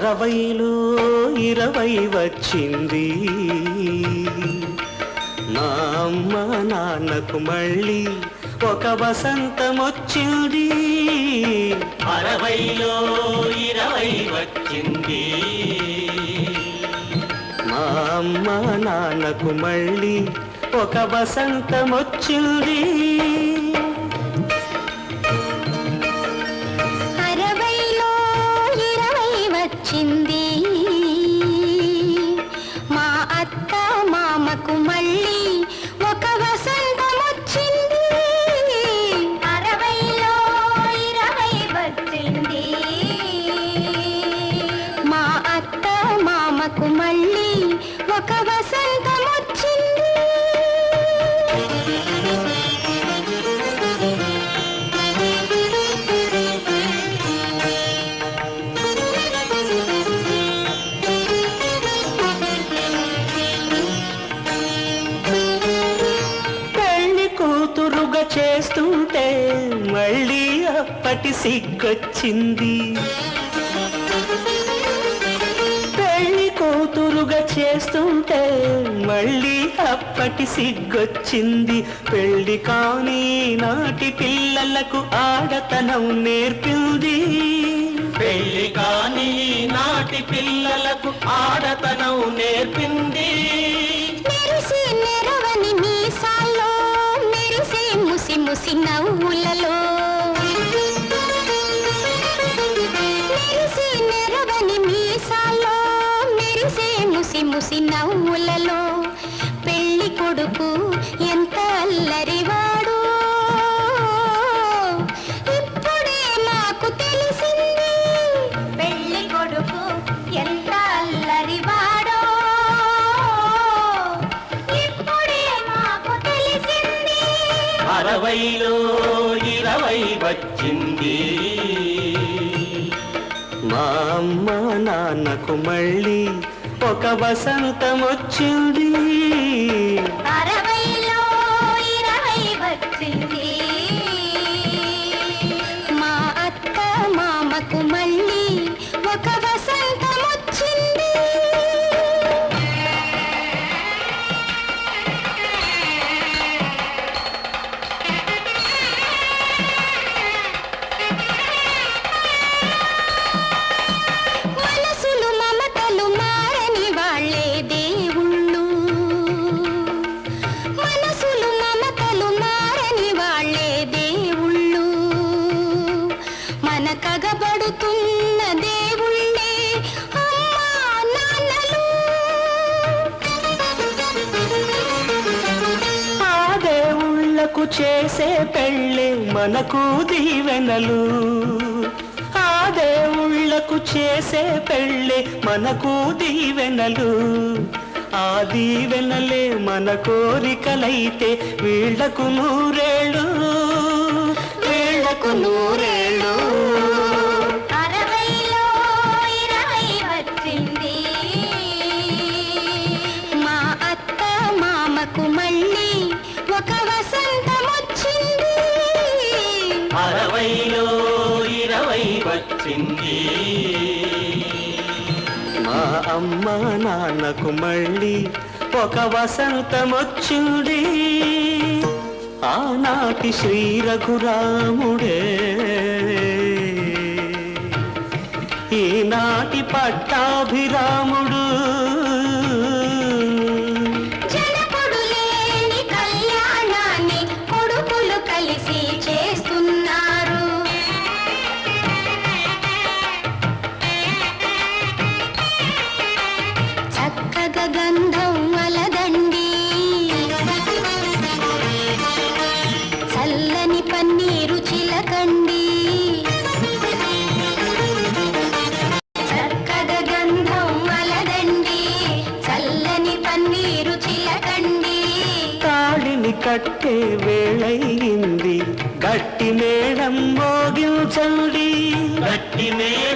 అరవైలో ఇరవై వచ్చింది. మా అమ్మ నాన్నకు మళ్ళీ ఒక వసంతం వచ్చింది అరవైలో ఇరవై వచ్చింది. మా అమ్మ నాన్నకు మళ్ళీ ఒక వసంతం వచ్చింది వచ్చింది మళ్ళీ అప్పటి సిగ్గొచ్చింది. పెళ్ళి కూతురుగా చేస్తుంటే మళ్ళీ అప్పటి సిగ్గొచ్చింది. పెళ్ళి కాని నాటి పిల్లలకు ఆడతనం నేర్పింది. పెళ్ళి కాని నాటి పిల్లలకు ఆడతనం నేర్పింది. చూసి నవ్వులలో పెళ్ళి కొడుకు ఎంత అల్లరివాడు. ఇప్పుడే నాకు తెలిసింది పెళ్ళి కొడుకు ఎంత అల్లరివాడో. ఇప్పుడే నాకు తెలిసింది అరవైలో ఇరవై వచ్చింది. మా అమ్మ నాన్నకు మళ్ళీ ఒక వసంతమొచ్చింది. కగబడుతున్న దేవుళ్ళే అమ్మా నాన్నలు. ఆ దేవుళ్ళకు చేసే పెళ్ళి మనకు దీవెనలు. ఆ దేవుళ్ళకు చేసే పెళ్ళి మనకు దీవెనలు. ఆ దీవెనలే మన కోరికలైతే వీళ్ళకు నూరేళ్ళు. వీళ్ళకు నూరేళ్ళు. వచ్చింది మా అమ్మ నాన్నకు మళ్ళీ ఒక వసంతమొచ్చుడి. ఆనాటి శ్రీ రఘురాముడే ఈనాటి పట్టాభిరాముడు కట్టే వేళయింది. గట్టి మేడం మోగించండి. గట్టి మేడం